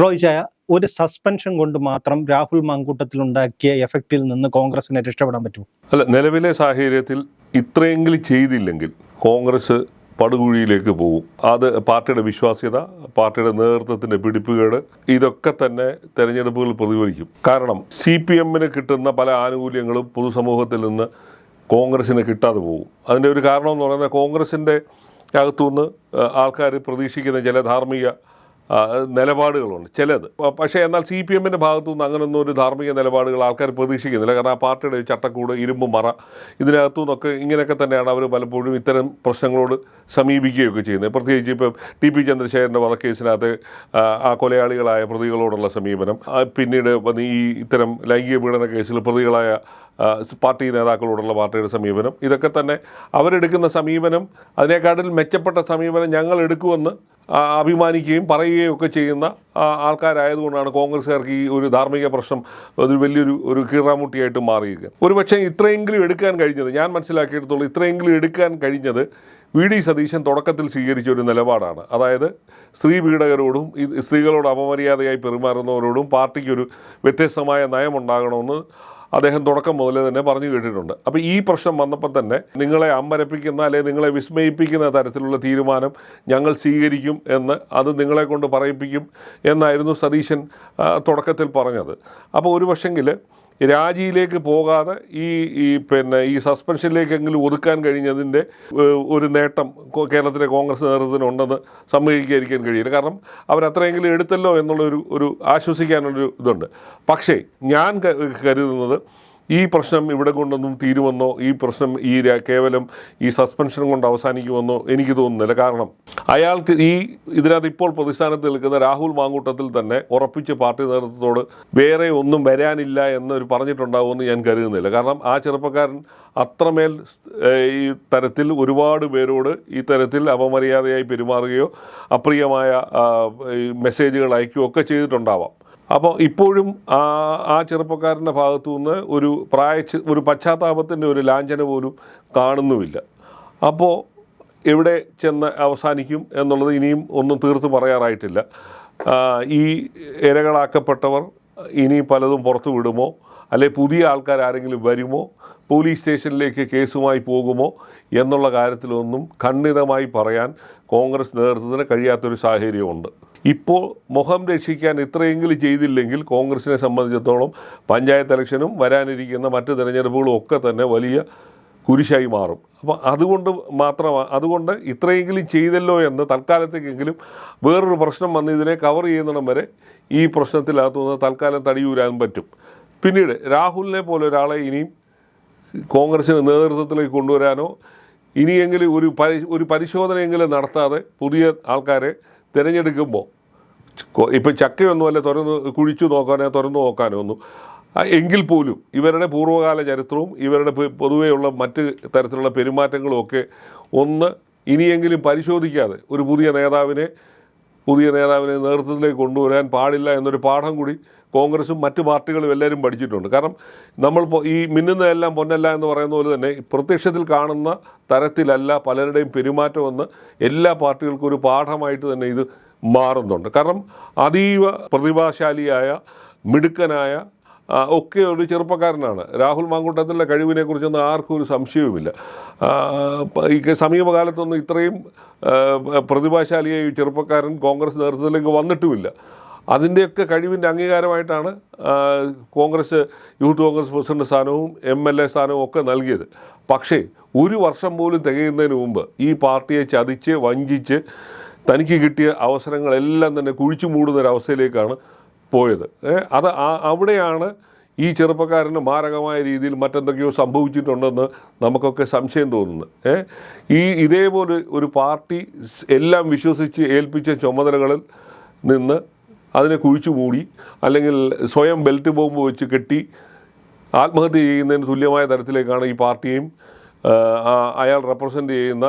റോയിച്ചായ ഒരു സസ്പെൻഷൻ കൊണ്ട് മാത്രം രാഹുൽ മാങ്കൂട്ടത്തിൽ ഉണ്ടാക്കിയ എഫക്റ്റിൽ നിന്ന് കോൺഗ്രസിനെ രക്ഷപ്പെടാൻ പറ്റുമോ? അല്ല നിലവിലെ സാഹചര്യത്തിൽ ഇത്രയെങ്കിലും ചെയ്തില്ലെങ്കിൽ കോൺഗ്രസ് പടുകുഴിയിലേക്ക് പോകും. അത് പാർട്ടിയുടെ വിശ്വാസ്യത പാർട്ടിയുടെ നേതൃത്വത്തിന്റെ പിടിപ്പുകേട് ഇതൊക്കെ തന്നെ തെരഞ്ഞെടുപ്പുകൾ പ്രതിഫലിക്കും. കാരണം സി പി എമ്മിന് കിട്ടുന്ന പല ആനുകൂല്യങ്ങളും പൊതുസമൂഹത്തിൽ നിന്ന് കോൺഗ്രസിന് കിട്ടാതെ പോകും. അതിന്റെ ഒരു കാരണം എന്ന് പറയുന്നത് കോൺഗ്രസിന്റെ അകത്തുനിന്ന് ആൾക്കാർ പ്രതീക്ഷിക്കുന്ന ചില ധാർമ്മിക നിലപാടുകളുണ്ട്. ചിലത്. പക്ഷേ എന്നാൽ സി പി എമ്മിന്റെ ഭാഗത്തു നിന്ന് അങ്ങനൊന്നും ഒരു ധാർമ്മിക നിലപാടുകൾ ആൾക്കാർ പ്രതീക്ഷിക്കുന്നില്ല. കാരണം ആ പാർട്ടിയുടെ ചട്ടക്കൂട് ഇരുമ്പ് മറ ഇതിനകത്തു നിന്നൊക്കെ ഇങ്ങനെയൊക്കെ തന്നെയാണ് അവർ പലപ്പോഴും ഇത്തരം പ്രശ്നങ്ങളോട് സമീപിക്കുകയൊക്കെ ചെയ്യുന്നത്. പ്രത്യേകിച്ച് ഇപ്പം ടി പി ചന്ദ്രശേഖരന്റെ വധക്കേസിനകത്ത് ആ, കൊലയാളികളായ പ്രതികളോടുള്ള സമീപനം പിന്നീട് ഈ ഇത്തരം ലൈംഗിക പീഡന കേസിൽ പ്രതികളായ പാർട്ടി നേതാക്കളോടുള്ള പാർട്ടിയുടെ സമീപനം ഇതൊക്കെ തന്നെ അവരെടുക്കുന്ന സമീപനം അതിനേക്കാട്ടിൽ മെച്ചപ്പെട്ട സമീപനം ഞങ്ങൾ എടുക്കുമെന്ന് അഭിമാനിക്കുകയും പറയുകയും ഒക്കെ ചെയ്യുന്ന ആൾക്കാരായതുകൊണ്ടാണ് കോൺഗ്രസ്സുകാർക്ക് ഈ ഒരു ധാർമ്മിക പ്രശ്നം ഒരു വലിയൊരു ഒരു കീറാമുട്ടിയായിട്ട് ഒരു പക്ഷേ ഇത്രയെങ്കിലും എടുക്കാൻ കഴിഞ്ഞത് ഞാൻ മനസ്സിലാക്കിയെടുത്തോളം ഇത്രയെങ്കിലും എടുക്കാൻ കഴിഞ്ഞത് വി ഡി സതീശൻ തുടക്കത്തിൽ സ്വീകരിച്ച ഒരു നിലപാടാണ്. അതായത് സ്ത്രീ പീഡകരോടും സ്ത്രീകളോട് അപമര്യാദയായി പെരുമാറുന്നവരോടും പാർട്ടിക്കൊരു വ്യത്യസ്തമായ നയമുണ്ടാകണമെന്ന് അദ്ദേഹം തുടക്കം മുതലേ തന്നെ പറഞ്ഞു കേട്ടിട്ടുണ്ട്. അപ്പോൾ ഈ പ്രശ്നം വന്നപ്പോൾ തന്നെ നിങ്ങളെ അമ്പരപ്പിക്കുന്ന അല്ലെങ്കിൽ നിങ്ങളെ വിസ്മയിപ്പിക്കുന്ന തരത്തിലുള്ള തീരുമാനം ഞങ്ങൾ സ്വീകരിക്കും എന്ന് അത് നിങ്ങളെ കൊണ്ട് പറയിപ്പിക്കും എന്നായിരുന്നു സതീശൻ തുടക്കത്തിൽ പറഞ്ഞത്. അപ്പോൾ ഒരു പക്ഷെങ്കിൽ രാജിയിലേക്ക് പോകാതെ ഈ ഈ പിന്നെ ഈ സസ്പെൻഷനിലേക്കെങ്കിലും ഒതുക്കാൻ കഴിഞ്ഞതിന്റെ ഒരു നേട്ടം കേരളത്തിലെ കോൺഗ്രസ് നേതൃത്വത്തിനുണ്ടെന്ന് സമ്മതിക്കാതിരിക്കാൻ കഴിയില്ല. കാരണം അവരത്രയെങ്കിലും എടുത്തല്ലോ എന്നുള്ളൊരു ഒരു ആശ്വസിക്കാനുള്ളൊരു ഇതുണ്ട്. പക്ഷേ ഞാൻ കരുതുന്നത് ഈ പ്രശ്നം ഇവിടെ കൊണ്ടൊന്നും തീരുമെന്നോ ഈ പ്രശ്നം ഈ കേവലം ഈ സസ്പെൻഷൻ കൊണ്ട് അവസാനിക്കുമെന്നോ എനിക്ക് തോന്നുന്നില്ല. കാരണം അയാൾക്ക് ഈ ഇതിനകത്ത് ഇപ്പോൾ പ്രതിസ്ഥാനത്ത് നിൽക്കുന്ന രാഹുൽ മാങ്കൂട്ടത്തിൽ തന്നെ ഉറപ്പിച്ച് പാർട്ടി നേതൃത്വത്തോട് വേറെ ഒന്നും വരാനില്ല എന്നൊരു പറഞ്ഞിട്ടുണ്ടാവുമെന്ന് ഞാൻ കരുതുന്നില്ല. കാരണം ആ ചെറുപ്പക്കാരൻ അത്രമേൽ ഈ തരത്തിൽ ഒരുപാട് പേരോട് ഈ തരത്തിൽ അപമര്യാദയായി പെരുമാറുകയോ അപ്രിയമായ മെസ്സേജുകൾ അയക്കുകയോ ഒക്കെ ചെയ്തിട്ടുണ്ടാവാം. അപ്പോൾ ഇപ്പോഴും ആ ആ ചെറുപ്പക്കാരന്റെ ഭാഗത്തു നിന്ന് ഒരു പ്രായ ഒരു പശ്ചാത്താപത്തിന്റെ ഒരു ലാഞ്ചന പോലും കാണുന്നുമില്ല. അപ്പോൾ എവിടെ ചെന്ന് അവസാനിക്കും എന്നുള്ളത് ഇനിയും ഒന്നും തീർത്ത് പറയാറായിട്ടില്ല. ഈ ഇരകളാക്കപ്പെട്ടവർ ഇനി പലതും പുറത്തു വിടുമോ? അല്ലെ പുതിയ ആൾക്കാർ ആരെങ്കിലും വരുമോ? പോലീസ് സ്റ്റേഷനിലേക്ക് കേസുമായി പോകുമോ? എന്നുള്ള കാര്യത്തിലൊന്നും ഖണ്ഡിതമായി പറയാൻ കോൺഗ്രസ് നേതൃത്വത്തിന് കഴിയാത്തൊരു സാഹചര്യമുണ്ട്. ഇപ്പോൾ മുഖം രക്ഷിക്കാൻ ഇത്രയെങ്കിലും ചെയ്തില്ലെങ്കിൽ കോൺഗ്രസിനെ സംബന്ധിച്ചിടത്തോളം പഞ്ചായത്ത് ഇലക്ഷനും വരാനിരിക്കുന്ന മറ്റ് തിരഞ്ഞെടുപ്പുകളും ഒക്കെ തന്നെ വലിയ കുരിശായി മാറും. അപ്പോൾ അതുകൊണ്ട് മാത്രമാണ് അതുകൊണ്ട് ഇത്രയെങ്കിലും ചെയ്തല്ലോ എന്ന് തൽക്കാലത്തേക്കെങ്കിലും വേറൊരു പ്രശ്നം വന്ന് ഇതിനെ കവർ ചെയ്യുന്നിടം വരെ ഈ പ്രശ്നത്തിനകത്തുനിന്ന് തൽക്കാലം തടിയൂരാൻ പറ്റും. പിന്നീട് രാഹുലിനെ പോലെ ഒരാളെ ഇനിയും കോൺഗ്രസിന് നേതൃത്വത്തിലേക്ക് കൊണ്ടുവരാനോ ഇനിയെങ്കിലും ഒരു പരി ഒരു പരിശോധനയെങ്കിലും നടത്താതെ പുതിയ ആൾക്കാരെ തിരഞ്ഞെടുക്കുമ്പോൾ ഇപ്പം ചക്കയൊന്നുമല്ല തുറന്ന് കുഴിച്ചു നോക്കാനോ തുറന്നു നോക്കാനോ ഒന്നും. എങ്കിൽ പോലും ഇവരുടെ പൂർവകാല ചരിത്രവും ഇവരുടെ പൊതുവെയുള്ള മറ്റ് തരത്തിലുള്ള പെരുമാറ്റങ്ങളും ഒക്കെ ഒന്ന് ഇനിയെങ്കിലും പരിശോധിക്കാതെ ഒരു പുതിയ നേതാവിനെ പുതിയ നേതാവിനെ നേതൃത്വത്തിലേക്ക് കൊണ്ടുവരാൻ പാടില്ല എന്നൊരു പാഠം കൂടി കോൺഗ്രസും മറ്റ് പാർട്ടികളും എല്ലാവരും പഠിച്ചിട്ടുണ്ട്. കാരണം നമ്മൾ ഈ മിന്നുന്നതെല്ലാം പൊന്നല്ല എന്ന് പറയുന്ന പോലെ തന്നെ പ്രത്യക്ഷത്തിൽ കാണുന്ന തരത്തിലല്ല പലരുടെയും പെരുമാറ്റമെന്ന് എല്ലാ പാർട്ടികൾക്കും ഒരു പാഠമായിട്ട് തന്നെ ഇത് മാറുന്നുണ്ട്. കാരണം അതീവ പ്രതിഭാശാലിയായ മിടുക്കനായ ഒക്കെ ഒരു ചെറുപ്പക്കാരനാണ്. രാഹുൽ മാങ്കൂട്ടത്തിന്റെ കഴിവിനെ കുറിച്ചൊന്നും ആർക്കും ഒരു സംശയവുമില്ല. ഈ സമീപകാലത്തൊന്നും ഇത്രയും പ്രതിഭാശാലിയായി ചെറുപ്പക്കാരൻ കോൺഗ്രസ് നേതൃത്വത്തിലേക്ക് വന്നിട്ടുമില്ല. അതിന്റെയൊക്കെ കഴിവിന്റെ അംഗീകാരമായിട്ടാണ് കോൺഗ്രസ് യൂത്ത് കോൺഗ്രസ് പ്രസിഡന്റ് സ്ഥാനവും എം എൽ എ സ്ഥാനവും ഒക്കെ നൽകിയത്. പക്ഷേ ഒരു വർഷം പോലും തികയുന്നതിന് മുമ്പ് ഈ പാർട്ടിയെ ചതിച്ച് വഞ്ചിച്ച് തനിക്ക് കിട്ടിയ അവസരങ്ങളെല്ലാം തന്നെ കുഴിച്ചു മൂടുന്ന ഒരു അവസ്ഥയിലേക്കാണ് പോയത്. അത് അവിടെയാണ് ഈ ചെറുപ്പക്കാരന് മാരകമായ രീതിയിൽ മറ്റെന്തൊക്കെയോ സംഭവിച്ചിട്ടുണ്ടെന്ന് നമുക്കൊക്കെ സംശയം തോന്നുന്നു ഈ ഇതേപോലെ ഒരു പാർട്ടി എല്ലാം വിശ്വസിച്ച് ഏൽപ്പിച്ച ചുമതലകളിൽ നിന്ന് അതിനെ കുഴിച്ചു മൂടി അല്ലെങ്കിൽ സ്വയം ബെൽറ്റ് ബോംബ് വെച്ച് കെട്ടി ആത്മഹത്യ ചെയ്യുന്നതിന് തുല്യമായ തരത്തിലേക്കാണ് ഈ പാർട്ടിയും അയാൾ റെപ്രസെന്റ് ചെയ്യുന്ന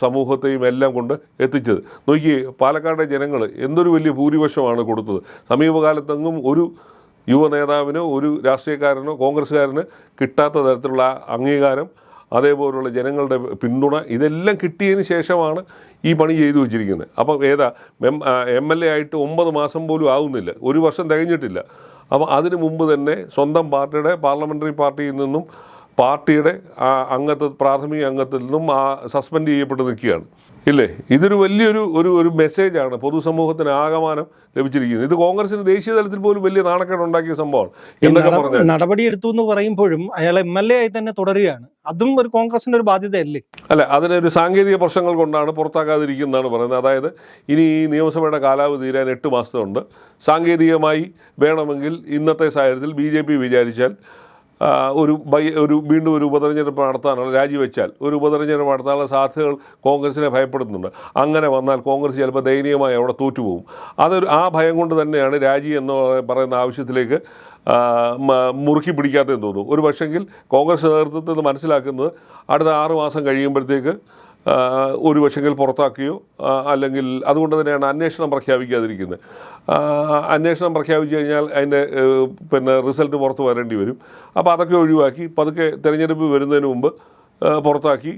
സമൂഹത്തെയും എല്ലാം കൊണ്ട് എത്തിച്ചത്. നോക്കി പാലക്കാട്ടെ ജനങ്ങൾ എന്തൊരു വലിയ ഭൂരിപക്ഷമാണ് കൊടുത്തത്. സമീപകാലത്തെങ്ങും ഒരു യുവ നേതാവിനോ ഒരു രാഷ്ട്രീയക്കാരനോ കോൺഗ്രസ്സുകാരന് കിട്ടാത്ത തരത്തിലുള്ള അംഗീകാരം അതേപോലുള്ള ജനങ്ങളുടെ പിന്തുണ ഇതെല്ലാം കിട്ടിയതിന് ശേഷമാണ് ഈ പണി ചെയ്തു വെച്ചിരിക്കുന്നത്. അപ്പം ഏതാ എം എം എൽ എ ആയിട്ട് ഒമ്പത് മാസം പോലും ആവുന്നില്ല. ഒരു വർഷം തികഞ്ഞിട്ടില്ല. അപ്പം അതിനു മുമ്പ് തന്നെ സ്വന്തം പാർട്ടിയുടെ പാർലമെന്ററി പാർട്ടിയിൽ നിന്നും പാർട്ടിയുടെ ആ അംഗത്വ പ്രാഥമിക അംഗത്തിൽ നിന്നും ആ സസ്പെൻഡ് ചെയ്യപ്പെട്ട് നിൽക്കുകയാണ്. ഇല്ലേ? ഇതൊരു വലിയൊരു ഒരു ഒരു മെസ്സേജാണ് പൊതുസമൂഹത്തിന് ആകമാനം ലഭിച്ചിരിക്കുന്നത്. ഇത് കോൺഗ്രസിന് ദേശീയ തലത്തിൽ പോലും വലിയ നാണക്കേട് ഉണ്ടാക്കിയ സംഭവമാണ് എന്നൊക്കെ പറഞ്ഞു നടപടി എടുത്തു എന്ന് പറയുമ്പോഴും അയാൾ എം എൽ എ ആയി തന്നെ തുടരുകയാണ്. അതും ഒരു കോൺഗ്രസിന്റെ ഒരു ബാധ്യതയല്ലേ? അല്ല അതിനൊരു സാങ്കേതിക പ്രശ്നങ്ങൾ കൊണ്ടാണ് പുറത്താക്കാതിരിക്കുന്നതാണ് പറയുന്നത്. അതായത് ഇനി ഈ നിയമസഭയുടെ കാലാവധി തീരാൻ എട്ട് മാസമുണ്ട് സാങ്കേതികമായി വേണമെങ്കിൽ ഇന്നത്തെ സാഹചര്യത്തിൽ ബി ജെ പി വിചാരിച്ചാൽ ഒരു ബൈ ഒരു വീണ്ടും ഒരു ഉപതെരഞ്ഞെടുപ്പ് നടത്താനുള്ള രാജിവെച്ചാൽ ഒരു ഉപതെരഞ്ഞെടുപ്പ് നടത്താനുള്ള സാധ്യതകൾ കോൺഗ്രസിനെ ഭയപ്പെടുന്നുണ്ട് അങ്ങനെ വന്നാൽ കോൺഗ്രസ് ചിലപ്പോൾ ദയനീയമായി അവിടെ തോറ്റുപോകും. അതൊരു ആ ഭയം കൊണ്ട് തന്നെയാണ് രാജി എന്ന് പറയുന്ന ആവശ്യത്തിലേക്ക് മുറുക്കി പിടിക്കാത്തതെന്ന് തോന്നുന്നു. ഒരു പക്ഷെങ്കിൽ കോൺഗ്രസ് നേതൃത്വത്തിൽ മനസ്സിലാക്കുന്നത് അടുത്ത ആറ് മാസം കഴിയുമ്പോഴത്തേക്ക് ഒരു പക്ഷെങ്കിൽ പുറത്താക്കുകയോ ആ, അല്ലെങ്കിൽ അതുകൊണ്ട് തന്നെയാണ് അന്വേഷണം പ്രഖ്യാപിക്കാതിരിക്കുന്നത്. അന്വേഷണം പ്രഖ്യാപിച്ചു കഴിഞ്ഞാൽ അതിന്റെ പിന്നെ റിസൾട്ട് പുറത്ത് വരേണ്ടി വരും. അപ്പോൾ അതൊക്കെ ഒഴിവാക്കി പതുക്കെ തിരഞ്ഞെടുപ്പ് വരുന്നതിന് മുമ്പ് പുറത്താക്കി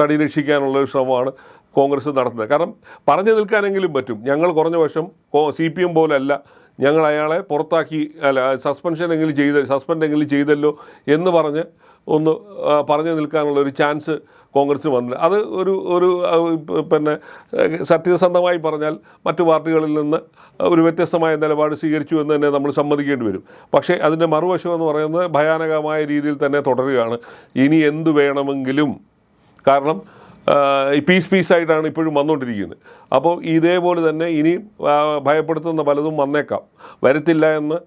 തടി രക്ഷിക്കാനുള്ള ശ്രമമാണ് കോൺഗ്രസ് നടത്തുന്നത്. കാരണം പറഞ്ഞു നിൽക്കാനെങ്കിലും പറ്റും. ഞങ്ങൾ കുറഞ്ഞ വശം സി പി എം പോലല്ല ഞങ്ങൾ അയാളെ പുറത്താക്കി അല്ല സസ്പെൻഷൻ എങ്കിലും ചെയ്ത സസ്പെൻഡ് എങ്കിലും ചെയ്തല്ലോ എന്ന് പറഞ്ഞ് ഒന്ന് പറഞ്ഞു നിൽക്കാനുള്ള ഒരു ചാൻസ് കോൺഗ്രസ്സിന് വന്നില്ല. അത് ഒരു ഒരു പിന്നെ സത്യസന്ധമായി പറഞ്ഞാൽ മറ്റു പാർട്ടികളിൽ നിന്ന് ഒരു വ്യത്യസ്തമായ നിലപാട് സ്വീകരിച്ചു എന്ന് തന്നെ നമ്മൾ സമ്മതിക്കേണ്ടി വരും. പക്ഷേ അതിന്റെ മറുവശം എന്ന് പറയുന്നത് ഭയാനകമായ രീതിയിൽ തന്നെ തുടരുകയാണ്. ഇനി എന്ത് വേണമെങ്കിലും. കാരണം പീസ് പീസായിട്ടാണ് ഇപ്പോഴും വന്നുകൊണ്ടിരിക്കുന്നത്. അപ്പോൾ ഇതേപോലെ തന്നെ ഇനി ഭയപ്പെടുത്തുന്ന പലതും വന്നേക്കാം. വരത്തില്ല എന്ന്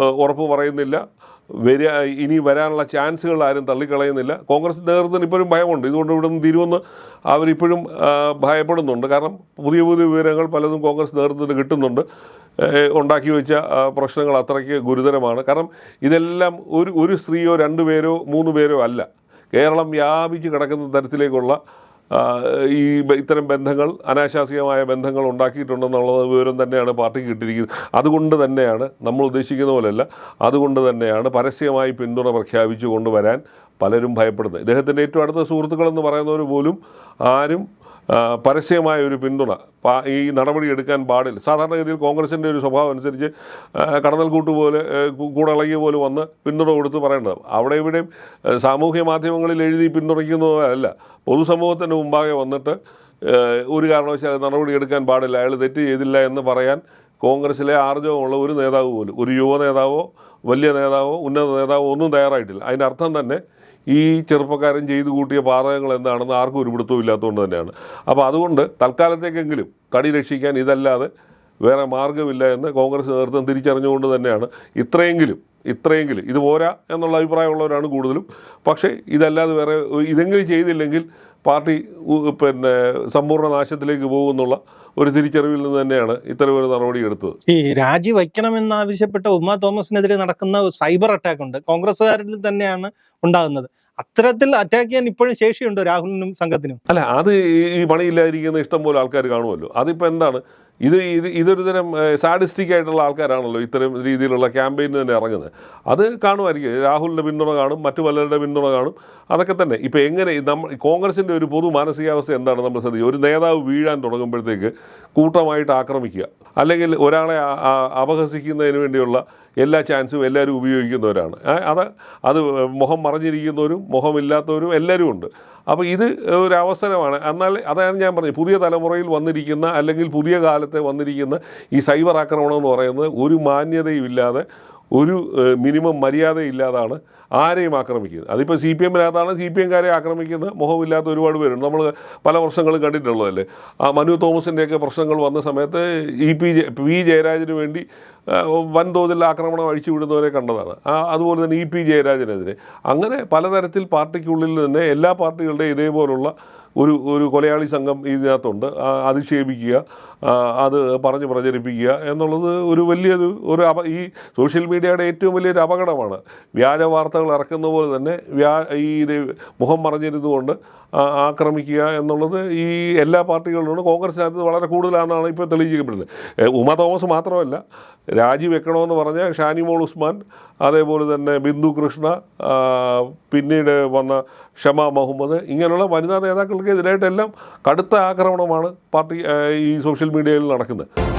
ഉറപ്പ് പറയുന്നില്ല. വരിക ഇനി വരാനുള്ള ചാൻസുകൾ ആരും തള്ളിക്കളയുന്നില്ല. കോൺഗ്രസ് നേതൃത്വത്തിന് ഇപ്പോഴും ഭയമുണ്ട്. ഇതുകൊണ്ട് ഇവിടെ നിന്ന് തിരുവെന്ന് അവരിപ്പോഴും ഭയപ്പെടുന്നുണ്ട്. കാരണം പുതിയ പുതിയ വിവരങ്ങൾ പലതും കോൺഗ്രസ് നേതൃത്വത്തിന് കിട്ടുന്നുണ്ട്. ഉണ്ടാക്കി വെച്ച പ്രശ്നങ്ങൾ അത്രയ്ക്ക് ഗുരുതരമാണ്. കാരണം ഇതെല്ലാം ഒരു ഒരു സ്ത്രീയോ രണ്ടു പേരോ മൂന്ന് പേരോ അല്ല. കേരളം വ്യാപിച്ച് കിടക്കുന്ന തരത്തിലേക്കുള്ള ഈ ഇത്തരം ബന്ധങ്ങൾ അനാശാസികമായ ബന്ധങ്ങൾ ഉണ്ടാക്കിയിട്ടുണ്ടെന്നുള്ള വിവരം തന്നെയാണ് പാർട്ടിക്ക് കിട്ടിയിരിക്കുന്നത്. അതുകൊണ്ട് തന്നെയാണ് നമ്മൾ ഉദ്ദേശിക്കുന്ന പോലെയല്ല അതുകൊണ്ട് തന്നെയാണ് പരസ്യമായി പിന്തുണ പ്രഖ്യാപിച്ചു കൊണ്ടുവരാൻ പലരും ഭയപ്പെടുന്നത്. ഇദ്ദേഹത്തിന്റെ ഏറ്റവും അടുത്ത സുഹൃത്തുക്കളെന്ന് പറയുന്നവർ പോലും ആരും പരസ്യമായ ഒരു പിന്തുണ. ഈ നടപടി എടുക്കാൻ പാടില്ല. സാധാരണഗതിയിൽ കോൺഗ്രസിന്റെ ഒരു സ്വഭാവം അനുസരിച്ച് കടന്നൽ കൂട്ട് പോലെ കൂടളകിയ പോലെ വന്ന് പിന്തുണ കൊടുത്ത് പറയേണ്ടത് അവിടെ ഇവിടെയും സാമൂഹ്യ മാധ്യമങ്ങളിൽ എഴുതി പിന്തുണയ്ക്കുന്നതല്ല. പൊതുസമൂഹത്തിന് മുമ്പാകെ വന്നിട്ട് ഒരു കാരണവശാലും നടപടി എടുക്കാൻ പാടില്ല. അയാൾ തെറ്റ് ചെയ്തില്ല എന്ന് പറയാൻ കോൺഗ്രസിലെ ആർജവമുള്ള ഒരു നേതാവ് പോലും ഒരു യുവ നേതാവോ വലിയ നേതാവോ ഉന്നത നേതാവോ ഒന്നും തയ്യാറായിട്ടില്ല. അതിന്റെ അർത്ഥം തന്നെ ഈ ചെറുപ്പക്കാരൻ ചെയ്തു കൂട്ടിയ പാതകങ്ങൾ എന്താണെന്ന് ആർക്കും ഒരു പിടുത്തവും ഇല്ലാത്തതുകൊണ്ട് തന്നെയാണ്. അപ്പോൾ അതുകൊണ്ട് തൽക്കാലത്തേക്കെങ്കിലും തടി രക്ഷിക്കാൻ ഇതല്ലാതെ വേറെ മാർഗമില്ല എന്ന് കോൺഗ്രസ് നേതൃത്വം തിരിച്ചറിഞ്ഞുകൊണ്ട് തന്നെയാണ് ഇത്രയെങ്കിലും ഇത്രയെങ്കിലും ഇത് പോരാ എന്നുള്ള അഭിപ്രായമുള്ളവരാണ് കൂടുതലും. പക്ഷേ ഇതല്ലാതെ വേറെ ഇതെങ്കിലും ചെയ്തില്ലെങ്കിൽ പാർട്ടി പിന്നെ സമ്പൂർണ നാശത്തിലേക്ക് പോകുമെന്നുള്ള ഒരു തിരിച്ചറിവിൽ നിന്ന് തന്നെയാണ് ഇത്തരം ഒരു നടപടി എടുത്തത്. ഈ രാജി വയ്ക്കണമെന്നാവശ്യപ്പെട്ട ഉമ്മ തോമസിനെതിരെ നടക്കുന്ന സൈബർ അറ്റാക്ക് ഉണ്ട് കോൺഗ്രസ്സുകാരിൽ തന്നെയാണ് ഉണ്ടാകുന്നത്. അത്തരത്തിൽ അറ്റാക്ക് ചെയ്യാൻ ഇപ്പോഴും ശേഷിയുണ്ട് രാഹുലിനും സംഘത്തിനും? അല്ല അത് ഈ- പണിയില്ലാതിരിക്കുന്ന ഇഷ്ടം പോലെ ആൾക്കാർ കാണുമല്ലോ. അതിപ്പോൾ എന്താണ്? ഇത് ഇത് ഇതൊരു തരം സാഡിസ്റ്റിക് ആയിട്ടുള്ള ആൾക്കാരാണല്ലോ ഇത്തരം രീതിയിലുള്ള ക്യാമ്പയിന് തന്നെ ഇറങ്ങുന്നത്. അത് കാണുമായിരിക്കും. രാഹുലിന്റെ പിന്തുണ കാണും മറ്റു പലരുടെ പിന്തുണ കാണും. അതൊക്കെ തന്നെ. ഇപ്പോൾ എങ്ങനെ നമ്മൾ കോൺഗ്രസിന്റെ ഒരു പൊതു മാനസികാവസ്ഥ എന്താണ് നമ്മൾ ശ്രദ്ധിക്കുക? ഒരു നേതാവ് വീഴാൻ തുടങ്ങുമ്പോഴത്തേക്ക് കൂട്ടമായിട്ട് ആക്രമിക്കുക. അല്ലെങ്കിൽ ഒരാളെ അപഹസിക്കുന്നതിന് വേണ്ടിയുള്ള എല്ലാ ചാൻസും എല്ലാവരും ഉപയോഗിക്കുന്നവരാണ്. അത് അത് മുഖം മറഞ്ഞിരിക്കുന്നവരും മുഖമില്ലാത്തവരും എല്ലാവരും ഉണ്ട്. അപ്പോൾ ഇത് ഒരു അവസരമാണ്. എന്നാൽ അതാണ് ഞാൻ പറഞ്ഞത്. പുതിയ തലമുറയിൽ വന്നിരിക്കുന്ന അല്ലെങ്കിൽ പുതിയ കാലത്തെ വന്നിരിക്കുന്ന ഈ സൈബർ ആക്രമണം എന്ന് പറയുന്നത് ഒരു മാന്യതയും ഇല്ലാതെ ഒരു മിനിമം മര്യാദ മര്യാദയില്ലാതാണ് ആരെയും ആക്രമിക്കുന്നത്. അതിപ്പോൾ സി പി എമ്മിനകത്താണ് സി പി എംകാരെ ആക്രമിക്കുന്ന മുഖമില്ലാത്ത ഒരുപാട് പേരുണ്ട്. നമ്മൾ പല വർഷങ്ങളും കണ്ടിട്ടുള്ളതല്ലേ? ആ മനു തോമസിന്റെയൊക്കെ പ്രശ്നങ്ങൾ വന്ന സമയത്ത് ഇ പി പി ജയരാജന് വേണ്ടി വൻതോതിൽ ആക്രമണം അഴിച്ചു വിടുന്നവരെ കണ്ടതാണ്. അതുപോലെ തന്നെ ഇ പി ജയരാജനെതിരെ. അങ്ങനെ പലതരത്തിൽ പാർട്ടിക്കുള്ളിൽ തന്നെ എല്ലാ പാർട്ടികളുടെയും ഇതേപോലുള്ള ഒരു ഒരു കൊലയാളി സംഘം ഇതിനകത്തുണ്ട്. അധിക്ഷേപിക്കുക അത് പറഞ്ഞ് പ്രചരിപ്പിക്കുക എന്നുള്ളത് ഒരു വലിയൊരു ഒരു അപ ഈ സോഷ്യൽ മീഡിയയുടെ ഏറ്റവും വലിയൊരു അപകടമാണ്. വ്യാജ വാർത്തകൾ ഇറക്കുന്ന പോലെ തന്നെ വ്യാ ഈ ഇത് മുഖം പറഞ്ഞിരുന്നുകൊണ്ട് ആക്രമിക്കുക എന്നുള്ളത് ഈ എല്ലാ പാർട്ടികളിലും കോൺഗ്രസിനകത്ത് വളരെ കൂടുതലാണെന്നാണ് ഇപ്പോൾ തെളിയിക്കപ്പെടുന്നത് ഉമ തോമസ് മാത്രമല്ല രാജിവെക്കണമെന്ന് പറഞ്ഞ ഷാനിമോൾ ഉസ്മാൻ അതേപോലെ തന്നെ ബിന്ദു കൃഷ്ണ പിന്നീട് വന്ന ഷമ മുഹമ്മദ് ഇങ്ങനെയുള്ള വനിതാ നേതാക്കൾക്കെതിരായിട്ടെല്ലാം കടുത്ത ആക്രമണമാണ് പാർട്ടി ഈ സോഷ്യൽ മീഡിയയിൽ നടക്കുന്നത്.